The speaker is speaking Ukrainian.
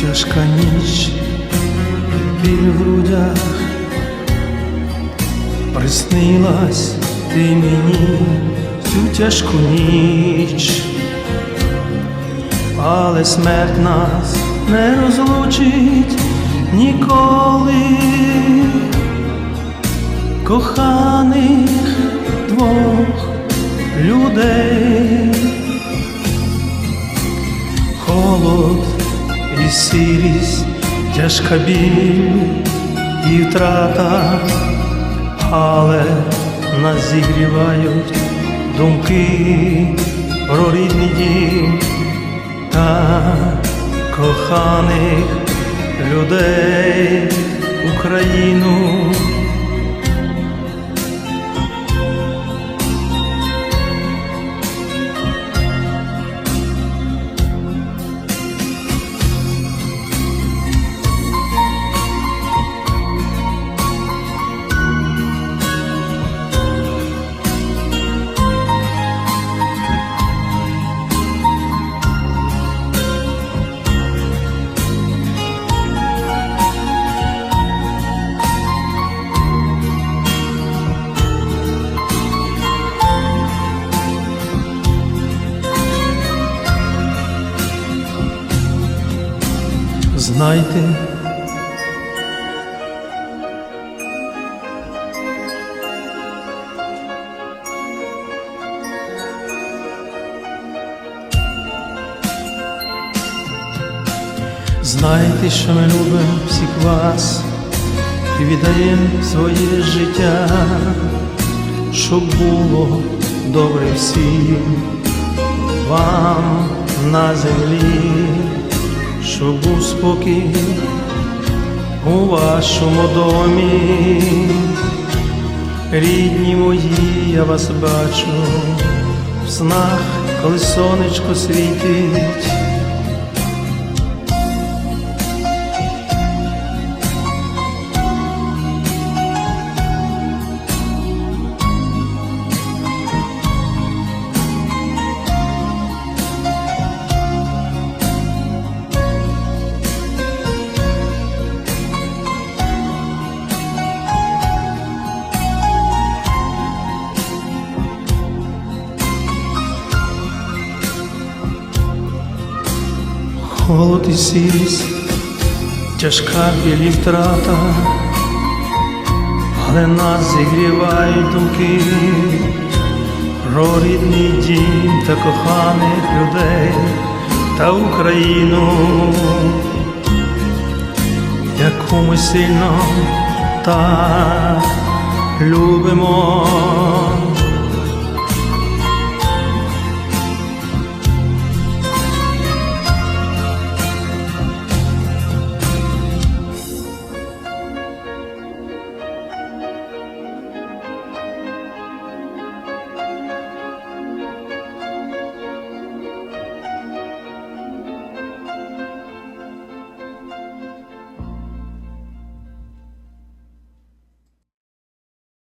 тяжка ніч, біль в грудях, приснилась ти мені в цю тяжку ніч, але смерть нас не розлучить ніколи, коханих двох людей. І тяжка біль і втрата, але нас зігрівають думки про рідний дім та коханих людей Знайте, знайте, що ми любимо всіх вас і віддаємо своє життя, щоб було добре всім вам на землі щоб був спокій у вашому домі, рідні мої, я вас бачу в снах, коли сонечко світить. Холод і сірість, тяжка білі втрата, але нас зігрівають думки про рідний дім та коханих людей та Україну, яку ми сильно так любимо.